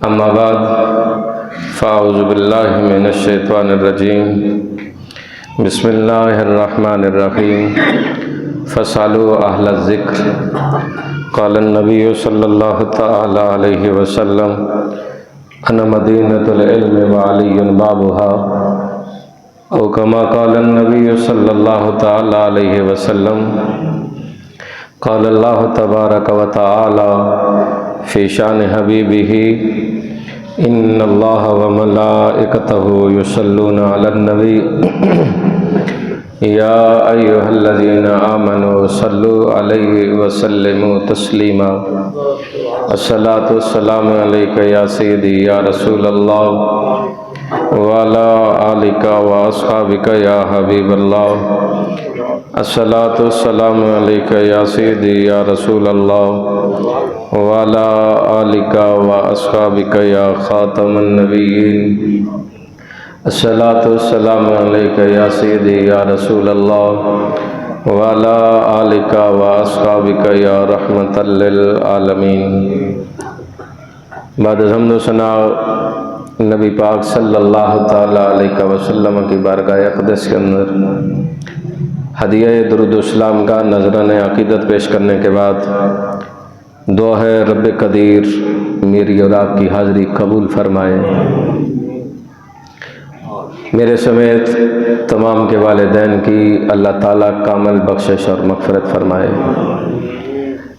أما بعد، فأعوذ بالله من الشيطان الرجيم. بسم الله الرحمن الرحيم. فاسألوا أهل الذكر. قال النبي صلى الله تعالى عليه وسلم، أنا مدينة العلم وعلي بابها. أو كما قال النبي صلى الله تعالى عليه وسلم، قال الله تبارك وتعالى في شان حبيبه إن الله وملائكته يصلون على النبي يا أيها الذين آمنوا صلوا عليه وسلموا تسليما الصلاة والسلام عليك يا سيدي يا رسول الله وعلى آلك وأصحابك يا حبيب الله الصلاة والسلام عليك يا سيدي يا رسول اللہ الله وعلى آلك وأصحابك يا خاتم النبيين. الصلاة والسلام عليك يا سيدي يا رسول اللہ الله وعلى آلك وأصحابك يا رحمة للعالمین بعد حمد و ثناء نبی پاک صلی اللہ تعالیٰ علیہ وسلم کی بارگاہ اقدس کے اندر ہدیہ درود اسلام کا نذران عقیدت پیش کرنے کے بعد دعا ہے رب قدیر میری اور آپ کی حاضری قبول فرمائے۔ میرے سمیت تمام کے والدین کی اللہ تعالیٰ کامل بخشش اور مغفرت فرمائے۔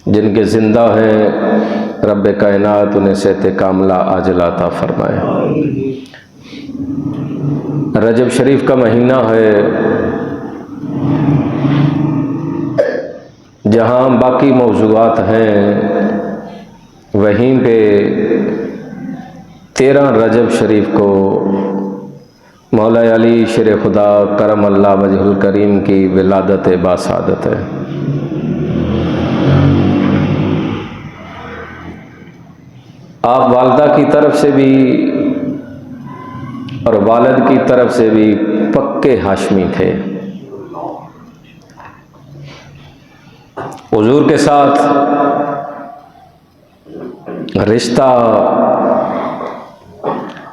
جن کے زندہ ہیں، رب کائنات انہیں صحت کاملہ عاجلہ عطا فرمائے۔ رجب شریف کا مہینہ ہے۔ جہاں باقی موضوعات ہیں، وہیں پہ تیرہ رجب شریف کو مولا علی شر خدا کرم اللہ وجہ الکریم کی ولادت باسعادت ہے۔ آپ والدہ کی طرف سے بھی اور والد کی طرف سے بھی پکے ہاشمی تھے۔ حضور کے ساتھ رشتہ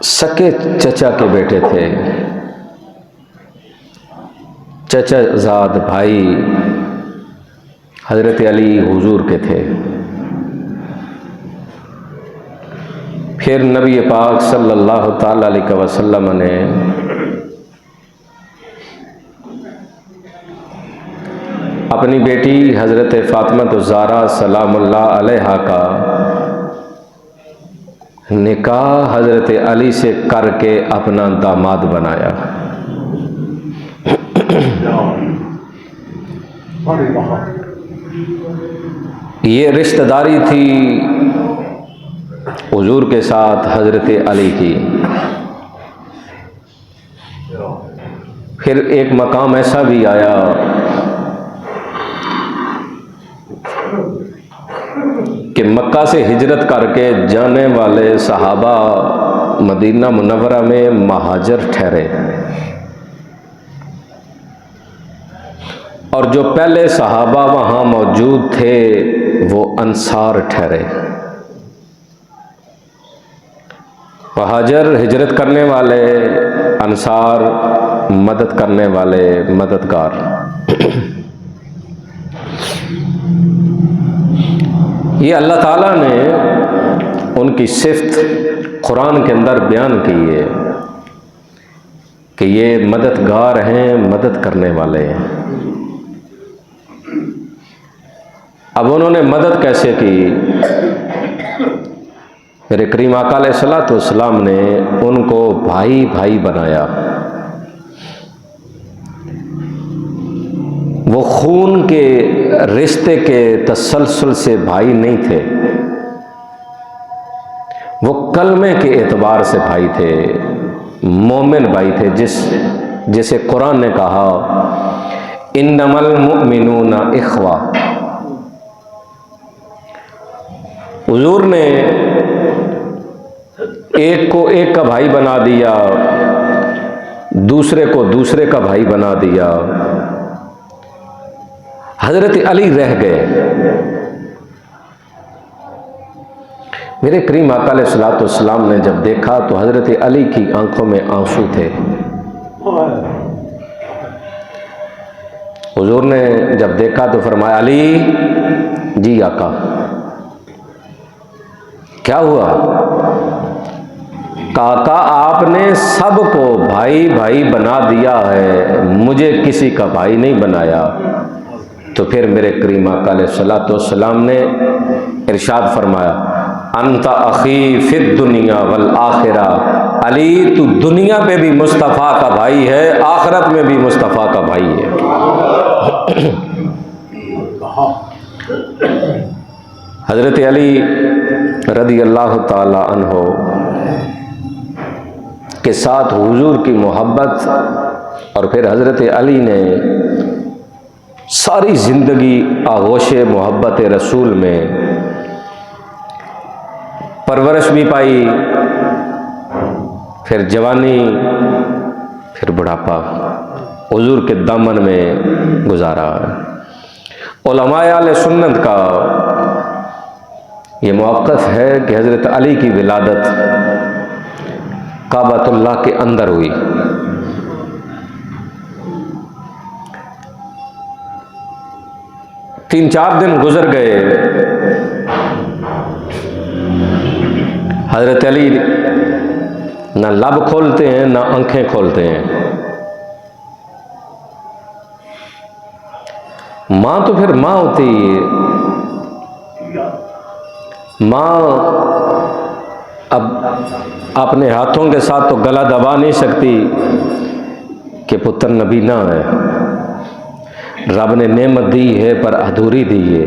سکے چچا کے بیٹے تھے۔ چچا زاد بھائی حضرت علی حضور کے تھے۔ پھر نبی پاک صلی اللہ تعالی علیہ وسلم نے اپنی بیٹی حضرت فاطمہ الزارہ سلام اللہ علیہ کا نکاح حضرت علی سے کر کے اپنا داماد بنایا۔ یہ رشتہ داری تھی حضور کے ساتھ حضرت علی کی۔ پھر ایک مقام ایسا بھی آیا کہ مکہ سے ہجرت کر کے جانے والے صحابہ مدینہ منورہ میں مہاجر ٹھہرے۔ اور جو پہلے صحابہ وہاں موجود تھے، وہ انصار ٹھہرے۔ مہاجر ہجرت کرنے والے، انصار مدد کرنے والے مددگار۔ یہ اللہ تعالیٰ نے ان کی صفت قرآن کے اندر بیان کی ہے کہ یہ مددگار ہیں، مدد کرنے والے ہیں۔ اب انہوں نے مدد کیسے کی؟ میرے کریم علیہ صلاحت والسلام نے ان کو بھائی بھائی بنایا۔ وہ خون کے رشتے کے تسلسل سے بھائی نہیں تھے۔ وہ کلمے کے اعتبار سے بھائی تھے، مومن بھائی تھے، جس جسے قرآن نے کہا ان نمل مینون اخوا حضور نے ایک کو ایک کا بھائی بنا دیا، دوسرے کو دوسرے کا بھائی بنا دیا۔ حضرت علی رہ گئے۔ میرے کریم اکال صلاحت السلام نے جب دیکھا تو حضرت علی کی آنکھوں میں آنسو تھے۔ حضور نے جب دیکھا تو فرمایا، علی جی آقا، کیا ہوا؟ کاکا، آپ نے سب کو بھائی بھائی بنا دیا ہے، مجھے کسی کا بھائی نہیں بنایا۔ تو پھر میرے کریم اکال صلاحت والسلام نے ارشاد فرمایا، انت اخی فی دنیا والآخرہ، علی، تو دنیا پہ بھی مصطفیٰ کا بھائی ہے، آخرت میں بھی مصطفیٰ کا بھائی ہے۔ حضرت علی رضی اللہ تعالی عنہ کے ساتھ حضور کی محبت اور پھر حضرت علی نے ساری زندگی آغوش محبت رسول میں پرورش بھی پائی، پھر جوانی، پھر بڑھاپا، حضور کے دامن میں گزارا۔ علماء علیہ سنت کا یہ موقف ہے کہ حضرت علی کی ولادت کعبۃ اللہ کے اندر ہوئی۔ تین چار دن گزر گئے۔ حضرت علی نہ لب کھولتے ہیں، نہ آنکھیں کھولتے ہیں۔ ماں تو پھر ماں ہوتی ہے۔ ماں اب اپنے ہاتھوں کے ساتھ تو گلا دبا نہیں سکتی کہ پتر نبی نہ ہے رب نے نعمت دی ہے پر ادھوری دی ہے۔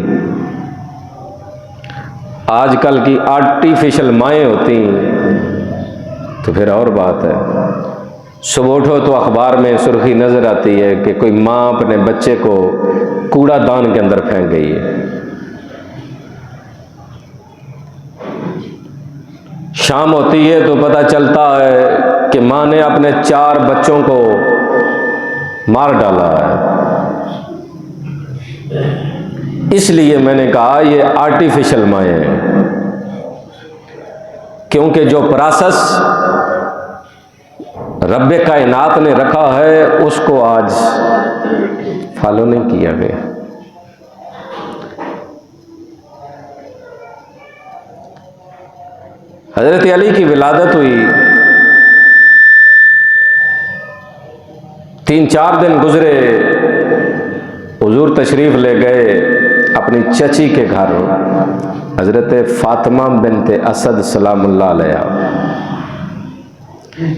آج کل کی آرٹیفیشل مائیں ہوتی تو پھر اور بات ہے۔ صبح اٹھو تو اخبار میں سرخی نظر آتی ہے کہ کوئی ماں اپنے بچے کو کوڑا دان کے اندر پھینک گئی ہے۔ شام ہوتی ہے تو پتہ چلتا ہے کہ ماں نے اپنے چار بچوں کو مار ڈالا ہے۔ اس لیے میں نے کہا یہ آرٹیفیشل مائیں ہیں کیونکہ جو پراسس رب کائنات نے رکھا ہے، اس کو آج فالو نہیں کیا گیا۔ حضرت علی کی ولادت ہوئی۔ تین چار دن گزرے۔ حضور تشریف لے گئے اپنی چچی کے گھر۔ حضرت فاطمہ بنت اسد سلام اللہ علیہ۔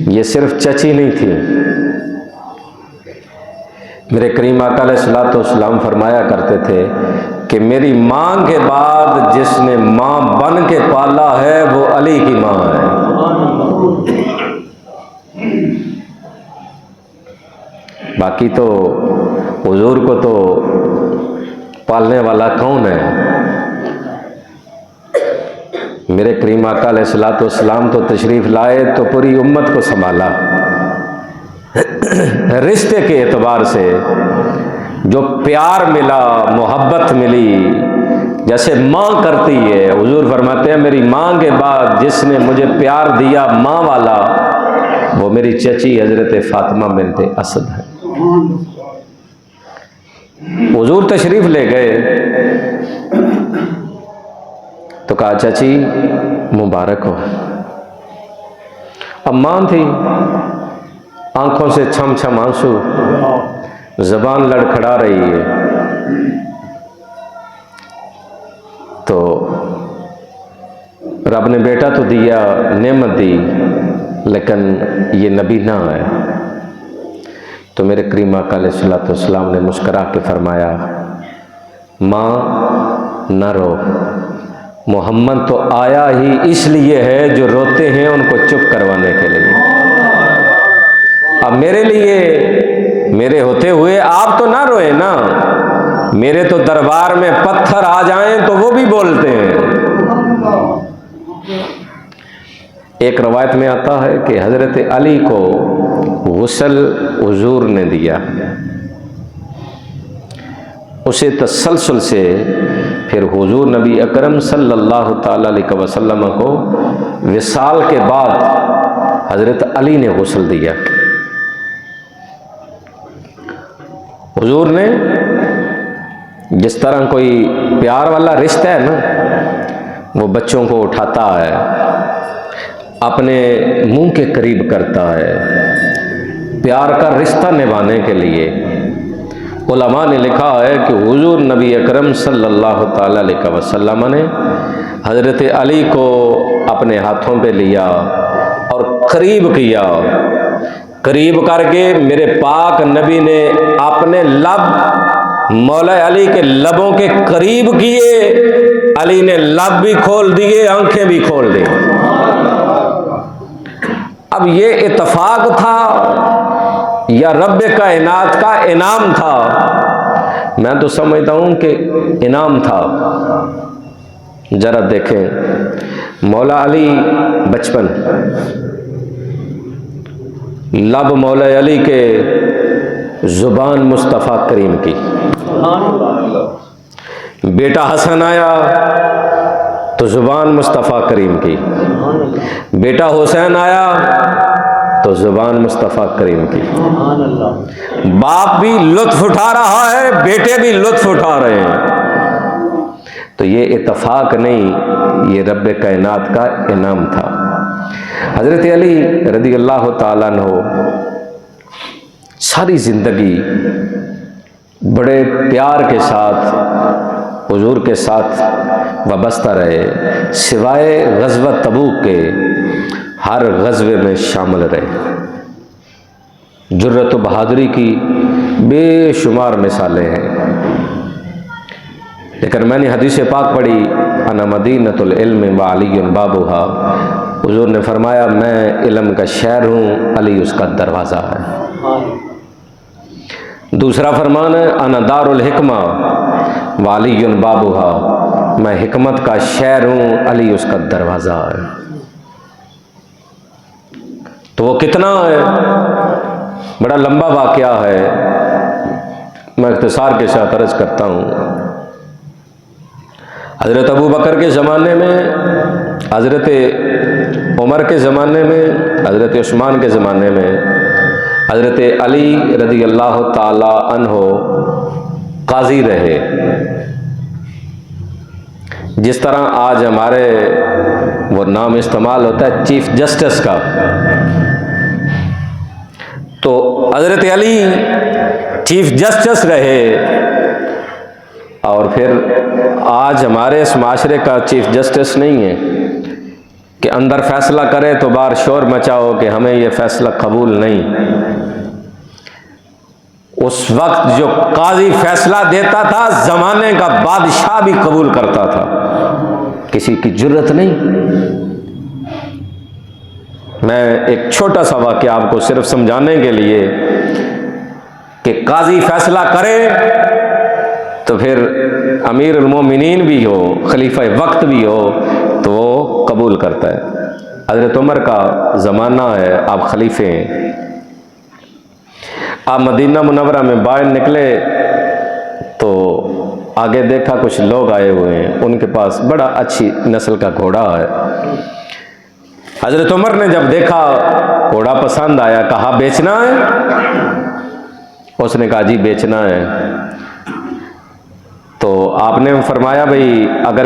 یہ صرف چچی نہیں تھی۔ میرے کریم علیہ السلاۃ والسلام فرمایا کرتے تھے کہ میری ماں کے بعد جس نے ماں بن کے پالا ہے وہ علی کی ماں ہے۔ باقی تو حضور کو تو پالنے والا کون ہے؟ میرے کریم آقا علیہ السلاۃ والسلام تو تشریف لائے تو پوری امت کو سنبھالا۔ رشتے کے اعتبار سے جو پیار ملا، محبت ملی، جیسے ماں کرتی ہے، حضور فرماتے ہیں، میری ماں کے بعد جس نے مجھے پیار دیا ماں والا، وہ میری چچی حضرت فاطمہ بنت اسد ہے۔ حضور تشریف لے گئے۔ تو کہا چچی مبارک ہو۔ اب ماں تھی۔ آنکھوں سے چھم چھم آنسو۔ زبان لڑکھڑا رہی ہے۔ تو رب نے بیٹا تو دیا، نعمت دی، لیکن یہ نبی نہ ہے تو میرے کریم آقا علیہ السلاۃ والسلام نے مسکرا کے فرمایا، ماں، نہ رو۔ محمد تو آیا ہی اس لیے ہے جو روتے ہیں ان کو چپ کروانے کے لیے۔ اب میرے لیے، میرے ہوتے ہوئے آپ تو نہ روئے نا۔ میرے تو دربار میں پتھر آ جائیں تو وہ بھی بولتے ہیں۔ ایک روایت میں آتا ہے کہ حضرت علی کو غسل حضور نے دیا۔ اسے تسلسل سے پھر حضور نبی اکرم صلی اللہ تعالی علیہ وسلم کو وصال کے بعد حضرت علی نے غسل دیا۔ حضور نے جس طرح کوئی پیار والا رشتہ ہے نا، وہ بچوں کو اٹھاتا ہے، اپنے منہ کے قریب کرتا ہے۔ پیار کا رشتہ نبھانے کے لیے۔ علماء نے لکھا ہے کہ حضور نبی اکرم صلی اللہ تعالی علیہ وسلم نے حضرت علی کو اپنے ہاتھوں پہ لیا اور قریب کیا۔ قریب کر کے میرے پاک نبی نے اپنے لب مولا علی کے لبوں کے قریب کیے۔ علی نے لب بھی کھول دیے، آنکھیں بھی کھول دی اب یہ اتفاق تھا یا رب کائنات کا انعام تھا۔ میں تو سمجھتا ہوں کہ انعام تھا۔ ذرا دیکھیں۔ مولا علی بچپن۔ لب مولا علی کے زبان مصطفیٰ کریم کی۔ بیٹا حسن آیا تو زبان مصطفیٰ کریم کی۔ بیٹا حسین آیا تو زبان مصطفیٰ کریم کی۔ باپ بھی لطف اٹھا رہا ہے، بیٹے بھی لطف اٹھا رہے ہیں۔ تو یہ اتفاق نہیں، یہ رب کائنات کا انعام تھا۔ حضرت علی رضی اللہ تعالیٰ نے ساری زندگی بڑے پیار کے ساتھ، حضور کے ساتھ وابستہ رہے، سوائے غزوہ تبوک کے۔ ہر غزوے میں شامل رہے۔ جرت و بہادری کی بے شمار مثالیں ہیں۔ لیکن میں نے حدیث پاک پڑھی، انا مدینت العلم و علی بابوہا حضور نے فرمایا، میں علم کا شہر ہوں، علی اس کا دروازہ ہے۔ دوسرا فرمان ہے، انا دار الحکمہ والی بابوہا میں حکمت کا شہر ہوں، علی اس کا دروازہ ہے۔ تو وہ کتنا ہے؟ بڑا لمبا واقعہ ہے۔ میں اختصار کے ساتھ عرض کرتا ہوں۔ حضرت ابو بکر کے زمانے میں، حضرت عمر کے زمانے میں، حضرت عثمان کے زمانے میں، حضرت علی رضی اللہ تعالی عنہ قاضی رہے۔ جس طرح آج ہمارے وہ نام استعمال ہوتا ہے، چیف جسٹس کا۔ تو حضرت علی چیف جسٹس رہے۔ اور پھر آج ہمارے اس معاشرے کا چیف جسٹس نہیں ہے۔ کہ اندر فیصلہ کرے تو بار شور مچاؤ کہ ہمیں یہ فیصلہ قبول نہیں۔ اس وقت جو قاضی فیصلہ دیتا تھا، زمانے کا بادشاہ بھی قبول کرتا تھا۔ کسی کی جرت نہیں۔ میں ایک چھوٹا سا واقعہ آپ کو صرف سمجھانے کے لیے کہ قاضی فیصلہ کرے تو پھر امیر المومنین بھی ہو، خلیفہ وقت بھی ہو تو وہ قبول کرتا ہے۔ حضرت عمر کا زمانہ ہے، آپ خلیفے ہیں۔ آپ مدینہ منورہ میں باہر نکلے تو آگے دیکھا کچھ لوگ آئے ہوئے ہیں، ان کے پاس بڑا اچھی نسل کا گھوڑا ہے۔ حضرت عمر نے جب دیکھا گھوڑا پسند آیا، کہا، بیچنا ہے؟ اس نے کہا جی بیچنا ہے۔ تو آپ نے فرمایا بھائی اگر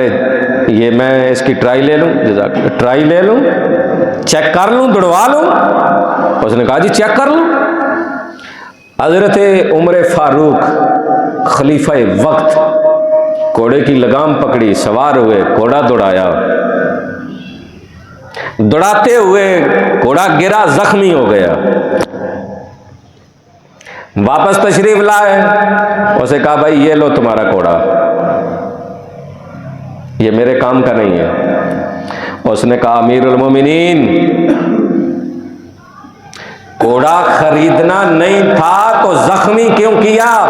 یہ میں اس کی ٹرائی لے لوں ٹرائی لے لوں، چیک کر لوں، دوڑوا لوں۔ اس نے کہا جی چیک کر لوں۔ حضرت عمر فاروق خلیفہ وقت کوڑے کی لگام پکڑی، سوار ہوئے کوڑا دوڑایا۔ دوڑاتے ہوئے کوڑا گرا زخمی ہو گیا۔ واپس تشریف لائے۔ اسے کہا، بھائی، یہ لو تمہارا کوڑا یہ میرے کام کا نہیں ہے۔ اس نے کہا، امیر المومنین کوڑا خریدنا نہیں تھا تو زخمی کیوں کیا؟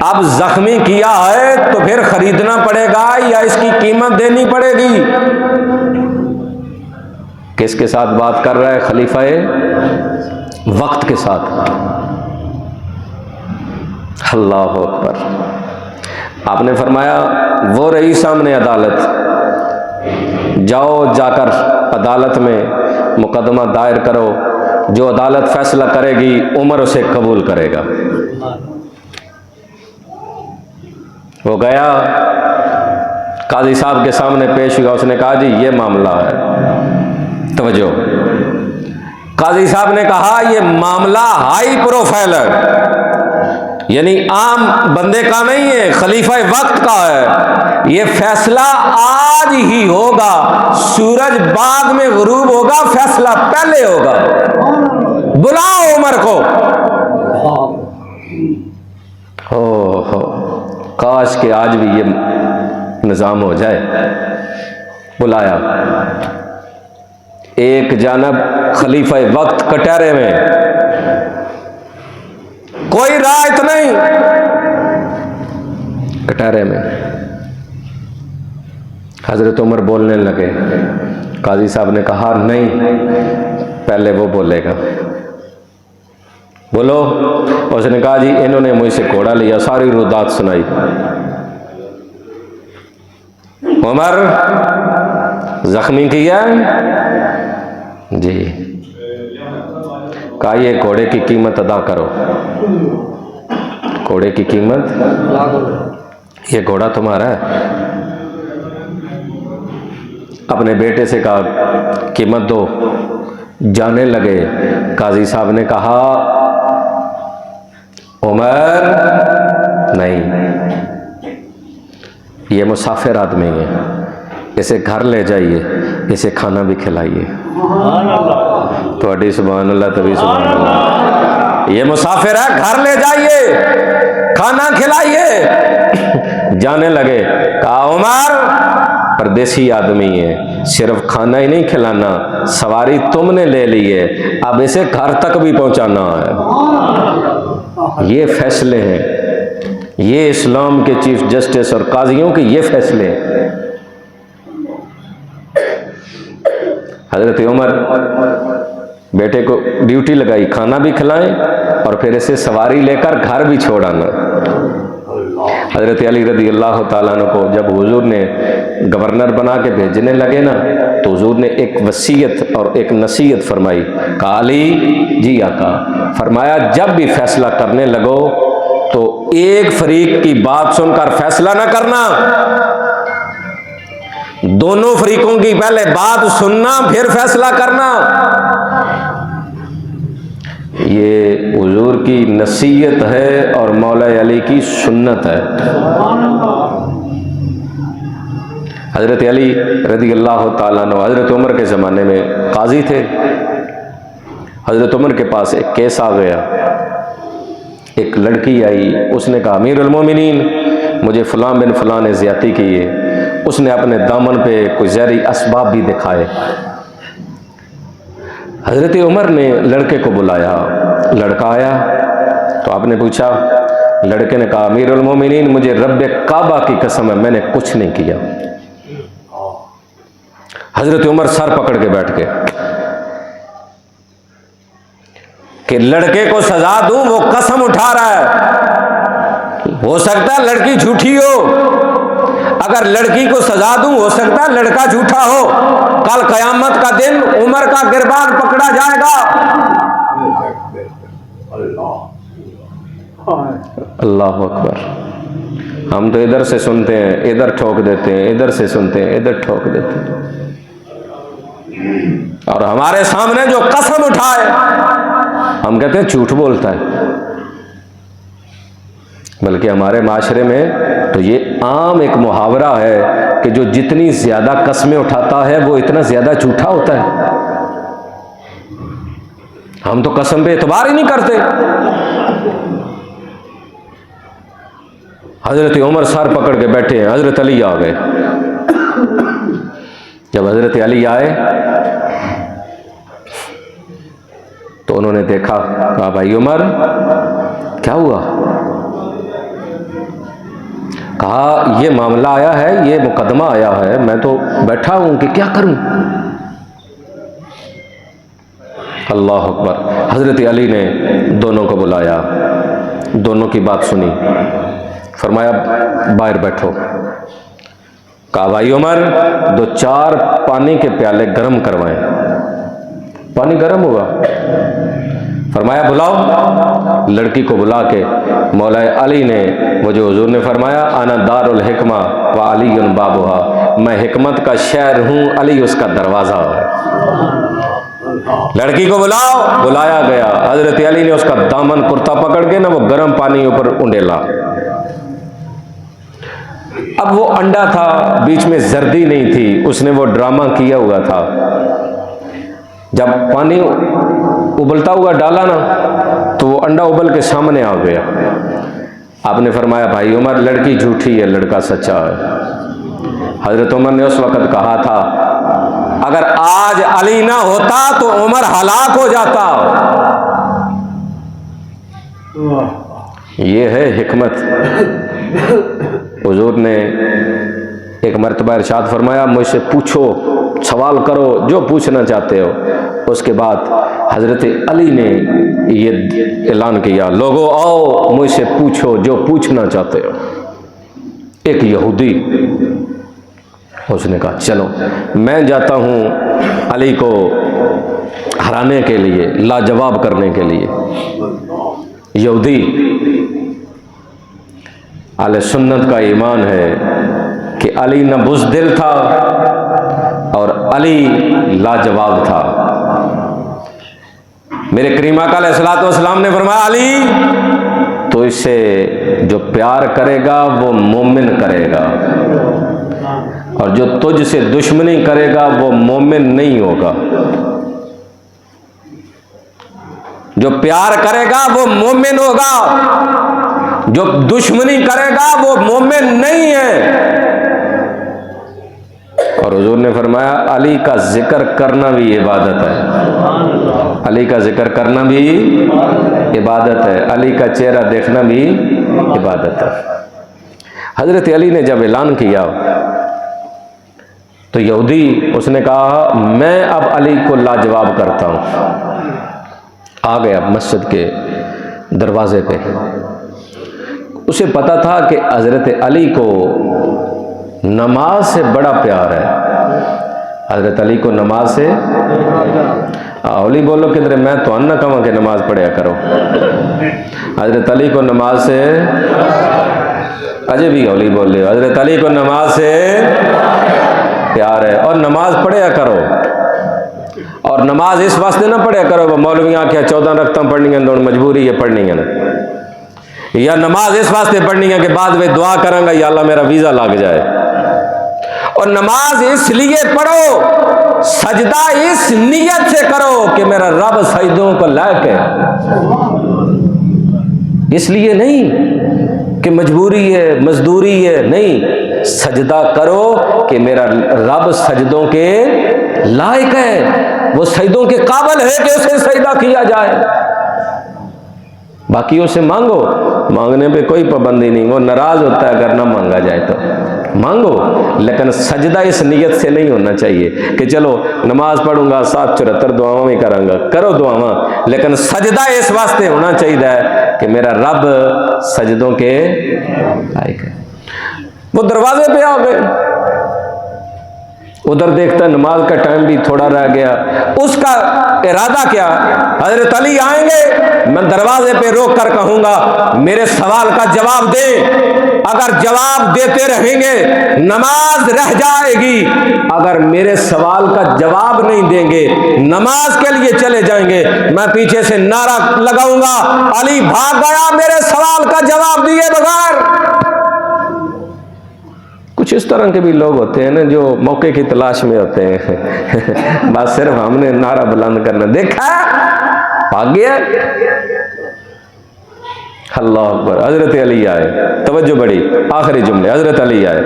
اب زخمی کیا ہے تو پھر خریدنا پڑے گا یا اس کی قیمت دینی پڑے گی؟ کس کے ساتھ بات کر رہا ہے خلیفہ وقت کے ساتھ۔ اللہ اکبر۔ آپ نے فرمایا، وہ رہی سامنے عدالت۔ جاؤ، جا کر عدالت میں مقدمہ دائر کرو۔ جو عدالت فیصلہ کرے گی، عمر اسے قبول کرے گا۔ وہ گیا۔ قاضی صاحب کے سامنے پیش ہوا، اس نے کہا جی یہ معاملہ ہے۔ توجہ۔ قاضی صاحب نے کہا، یہ معاملہ ہائی پروفائل ہے یعنی عام بندے کا نہیں ہے، خلیفہ وقت کا ہے۔ یہ فیصلہ آج ہی ہوگا، سورج بعد میں غروب ہوگا، فیصلہ پہلے ہوگا۔ بلاؤ عمر کو۔ ہو ہو۔ کاش کہ آج بھی یہ نظام ہو جائے۔ بلایا۔ ایک جانب خلیفہ وقت کٹہرے میں۔ کوئی رائت نہیں۔ کٹہرے میں۔ حضرت عمر بولنے لگے۔ قاضی صاحب نے کہا، نہیں، پہلے وہ بولے گا۔ بولو، اس نے کہا جی انہوں نے مجھ سے کوڑا لیا، ساری رودات سنائی۔ عمر، زخمی کیا جی۔ کہا یہ گھوڑے کی قیمت ادا کرو۔ گھوڑے کی قیمت؟ یہ گھوڑا تمہارا ہے۔ اپنے بیٹے سے کہا، قیمت دو۔ جانے لگے، قاضی صاحب نے کہا عمر نہیں۔ یہ مسافر آدمی ہے۔ اسے گھر لے جائیے، اسے کھانا بھی کھلائیے۔ تھوڑی سبحان اللہ تبھی سبحان اللہ۔ یہ مسافر ہے، گھر لے جائیے، کھانا کھلائیے۔ جانے لگے کہا عمر پردیسی آدمی ہے، صرف کھانا ہی نہیں کھلانا، سواری تم نے لے لی ہے۔ اب اسے گھر تک بھی پہنچانا ہے۔ یہ فیصلے ہیں۔ یہ اسلام کے چیف جسٹس اور قاضیوں کے یہ فیصلے ہیں۔ حضرت عمر، بیٹے کو ڈیوٹی لگائی، کھانا بھی کھلائیں اور پھر اسے سواری لے کر گھر بھی چھوڑانا حضرت علی رضی اللہ تعالیٰ عنہ کو جب حضور نے گورنر بنا کے بھیجنے لگے نا، تو حضور نے ایک وسیعت اور ایک نصیحت فرمائی۔ کہا، علی جی آقا۔ فرمایا، جب بھی فیصلہ کرنے لگو تو ایک فریق کی بات سن کر فیصلہ نہ کرنا۔ دونوں فریقوں کی پہلے بات سننا، پھر فیصلہ کرنا۔ یہ حضور کی نصیحت ہے اور مولا علی کی سنت ہے۔ حضرت علی رضی اللہ تعالیٰ عنہ حضرت عمر کے زمانے میں قاضی تھے۔ حضرت عمر کے پاس ایک کیس آ گیا۔ ایک لڑکی آئی، اس نے کہا، امیر المومنین، مجھے فلاں بن فلاں نے زیادتی کی ہے۔ اس نے اپنے دامن پہ کوئی زہری اسباب بھی دکھائے۔ حضرت عمر نے لڑکے کو بلایا۔ لڑکا آیا تو آپ نے پوچھا، لڑکے نے کہا امیر المومنین مجھے رب کعبہ کی قسم ہے، میں نے کچھ نہیں کیا۔ حضرت عمر سر پکڑ کے بیٹھ کے کہ لڑکے کو سزا دوں، وہ قسم اٹھا رہا ہے۔ ہو سکتا ہے لڑکی جھوٹی ہو۔ اگر لڑکی کو سزا دوں، ہو سکتا ہے لڑکا جھوٹا ہو۔ کل قیامت کا دن عمر کا گربان پکڑا جائے گا۔ اللہ اکبر۔ ہم تو ادھر سے سنتے ہیں، ادھر ٹھوک دیتے ہیں، ادھر سے سنتے ہیں، ادھر ٹھوک دیتے ہیں۔ اور ہمارے سامنے جو قسم اٹھائے، ہم کہتے ہیں جھوٹ بولتا ہے۔ بلکہ ہمارے معاشرے میں تو یہ عام ایک محاورہ ہے کہ جو جتنی زیادہ قسمیں اٹھاتا ہے، وہ اتنا زیادہ جھوٹا ہوتا ہے۔ ہم تو قسم پہ اعتبار ہی نہیں کرتے۔ حضرت عمر سر پکڑ کے بیٹھے ہیں، حضرت علی آ گئے۔ جب حضرت علی آئے تو انہوں نے دیکھا، کہا، بھائی عمر، کیا ہوا؟ کہا، یہ معاملہ آیا ہے، یہ مقدمہ آیا ہے، میں تو بیٹھا ہوں کہ کیا کروں؟ اللہ اکبر۔ حضرت علی نے دونوں کو بلایا، دونوں کی بات سنی۔ فرمایا، باہر بیٹھو۔ کہا، بھائی عمر، دو چار پانی کے پیالے گرم کروائیں۔ پانی گرم ہوا فرمایا، بلاؤ۔ لڑکی کو بلا کے مولا علی نے مجھے حضور نے فرمایا آنا دار الحکمہ و علی بابوہا۔ میں حکمت کا شہر ہوں، علی اس کا دروازہ۔ ہے لڑکی کو بلاؤ، بلایا گیا۔ حضرت علی نے اس کا دامن کرتا پکڑ کے نا وہ گرم پانی اوپر انڈیلا۔ اب وہ انڈا تھا، بیچ میں زردی نہیں تھی۔ اس نے وہ ڈرامہ کیا ہوا تھا۔ جب پانی ابلتا ہوا ڈالا نا، تو وہ انڈا ابل کے سامنے آ گیا۔ آپ نے فرمایا، بھائی عمر، لڑکی جھوٹی ہے، لڑکا سچا ہے۔ حضرت عمر نے اس وقت کہا تھا اگر آج علی نہ ہوتا تو عمر ہلاک ہو جاتا۔ یہ ہے حکمت۔ حضور نے ایک مرتبہ ارشاد فرمایا، مجھ سے پوچھو، سوال کرو، جو پوچھنا چاہتے ہو۔ اس کے بعد حضرت علی نے یہ اعلان کیا لوگوں آؤ، مجھ سے پوچھو جو پوچھنا چاہتے ہو۔ ایک یہودی اس نے کہا، چلو میں جاتا ہوں علی کو ہرانے کے لیے، لاجواب کرنے کے لیے۔ یہودی علیہ سنت کا ایمان ہے کہ علی نہ بزدل تھا اور علی لاجواب تھا۔ میرے کریمہ کا علیہ السلاۃ والسلام نے فرمایا، علی، تو اس سے جو پیار کرے گا وہ مومن کرے گا۔ اور جو تجھ سے دشمنی کرے گا وہ مومن نہیں ہوگا۔ جو پیار کرے گا وہ مومن ہوگا۔ جو دشمنی کرے گا وہ مومن نہیں ہے۔ اور حضور نے فرمایا، علی کا ذکر کرنا بھی عبادت ہے۔ علی کا ذکر کرنا بھی عبادت ہے۔ علی کا چہرہ دیکھنا بھی عبادت ہے۔ حضرت علی نے جب اعلان کیا تو یہودی اس نے کہا، میں اب علی کو لاجواب کرتا ہوں۔ آ گیا مسجد کے دروازے پہ۔ اسے پتا تھا کہ حضرت علی کو نماز سے بڑا پیار ہے۔ حضرت علی کو نماز سے اولی بولو کدھر میں تو ان نہ کہوں کہ نماز پڑھیا کرو۔ حضرت علی کو نماز سے اجے بھی اولی بول رہے حضرت علی کو نماز سے پیار ہے اور نماز پڑھیا کرو۔ اور نماز اس واسطے نہ پڑھیا کرو وہ مولویاں کیا چودہ رکھتا پڑھنی ہے دوڑ مجبوری ہے پڑھنی ہے یا نماز اس واسطے پڑھنی ہے کہ بعد میں دعا کروں گا، یا اللہ میرا ویزا لگ جائے۔ اور نماز اس لیے پڑھو، سجدہ اس نیت سے کرو کہ میرا رب سجدوں کو لائق ہے۔ اس لیے نہیں کہ مجبوری ہے، مزدوری ہے، نہیں، سجدہ کرو کہ میرا رب سجدوں کے لائق ہے۔ وہ سجدوں کے قابل ہے کہ اسے سجدہ کیا جائے۔ باقیوں سے مانگو، مانگنے پہ کوئی پابندی نہیں، وہ ناراض ہوتا ہے اگر نہ مانگا جائے تو۔ مانگو، لیکن سجدہ اس نیت سے نہیں ہونا چاہیے کہ چلو نماز پڑھوں گا، سات چورہتر دعاؤں میں کروں گا، کرو دعاواں، لیکن سجدہ اس واسطے ہونا چاہیے کہ میرا رب سجدوں کے لائق ہے۔ وہ دروازے پہ آ گئے۔ ادھر دیکھتا نماز کا ٹائم بھی تھوڑا رہ گیا۔ اس کا ارادہ کیا؟ حضرت علی آئیں گے، میں دروازے پہ روک کر کہوں گا، میرے سوال کا جواب دیں۔ اگر جواب دیتے رہیں گے، نماز رہ جائے گی۔ اگر میرے سوال کا جواب نہیں دیں گے، نماز کے لیے چلے جائیں گے، میں پیچھے سے نعرہ لگاؤں گا، علی بھاگ گیا میرے سوال کا جواب دیے بغیر۔ کچھ اس طرح کے بھی لوگ ہوتے ہیں نا جو موقع کی تلاش میں ہوتے ہیں۔ بس صرف ہم نے نعرہ بلند کرنا۔ دیکھا؟ بھاگ گیا؟ اللہ اکبر۔ حضرت علی آئے۔ توجہ بڑی۔ آخری جملے۔ حضرت علی آئے۔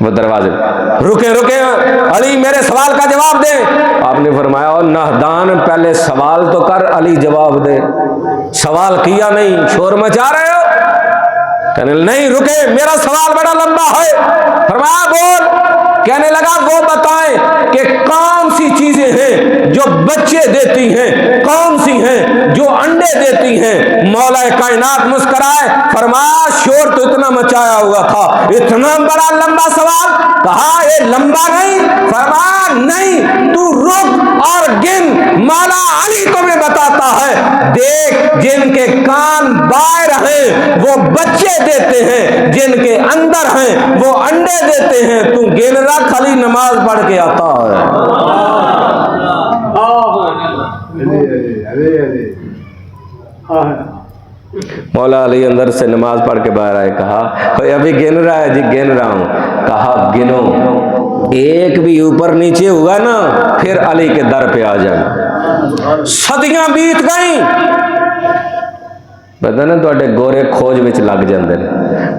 وہ دروازے۔ رکے رکے۔ علی، میرے سوال کا جواب دے۔ آپ نے فرمایا، اور نہدان پہلے سوال تو کر، علی جواب دے۔ سوال کیا نہیں؟ شور مچا رہے ہو؟ کہنے نہیں، رکے۔ میرا سوال بڑا لمبا ہے۔ فرمایا، بول۔ کہنے لگا، وہ بتائیں کہ کون سی چیزیں ہیں جو بچے دیتی ہیں؟ کون سی ہیں جو انڈے دیتی ہیں؟ مولا کائنات مسکرائے، فرمایا، شور تو اتنا مچایا ہوا تھا۔ اتنا بڑا لمبا سوال؟ کہا، یہ لمبا نہیں۔ فرمایا، نہیں، تو رک اور گن۔ مولا علی تمہیں بتاتا ہے۔ دیکھ، جن کے کان باہر ہیں، وہ بچے دیتے ہیں۔ جن کے اندر ہیں، وہ انڈے دیتے ہیں۔ تو گن خالی نماز پڑھ کے آتا ہے۔ مولا علی اندر سے نماز پڑھ کے باہر آئے، کہا ابھی گن رہا ہے جی گن رہا ہوں۔ کہا، گنو۔ ایک بھی اوپر نیچے ہوا نا، پھر علی کے در پہ آ جانا۔ صدیاں بیت گئیں۔ ਪਤਾ ਨਾ ਤੁਹਾਡੇ ਗੋਰੇ ਖੋਜ ਵਿੱਚ ਲੱਗ ਜਾਂਦੇ ਨੇ।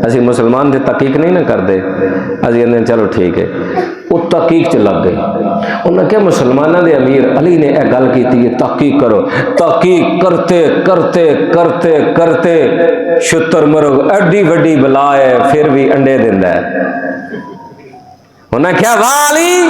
ਅਸੀਂ ਮੁਸਲਮਾਨ ਦੀ ਤਕੀਕ ਨਹੀਂ ਨਾ ਕਰਦੇ। ਅਸੀਂ ਕਹਿੰਦੇ ਚਲੋ ਠੀਕ ਹੈ। ਉਹ ਤਕੀਕ 'ਚ ਲੱਗ ਗਈ ਉਹਨਾਂ ਕਿਹਾ, ਮੁਸਲਮਾਨਾਂ ਦੇ ਅਮੀਰ ਅਲੀ ਨੇ ਇਹ ਗੱਲ ਕੀਤੀ ਹੈ, ਤਕੀਕ ਕਰੋ। ਤਕੀਕ ਕਰਤੇ ਕਰਤੇ ਕਰਤੇ ਕਰਤੇ। ਸ਼ੁੱਤਰ ਮਰਗ ਐਡੀ ਵੱਡੀ ਬਲਾ ਹੈ, ਫਿਰ ਵੀ ਅੰਡੇ ਦਿੰਦਾ ਹੈ। ਉਹਨਾਂ ਕਿਹਾ, ਵਾਹ ਅਲੀ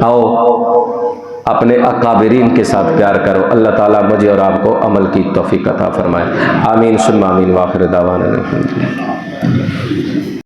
آؤ، اپنے اکابرین کے ساتھ پیار کرو۔ اللہ تعالیٰ مجھے اور آپ کو عمل کی توفیق عطا فرمائے۔ آمین سن آمین، واخر دعوانا الحمدللہ۔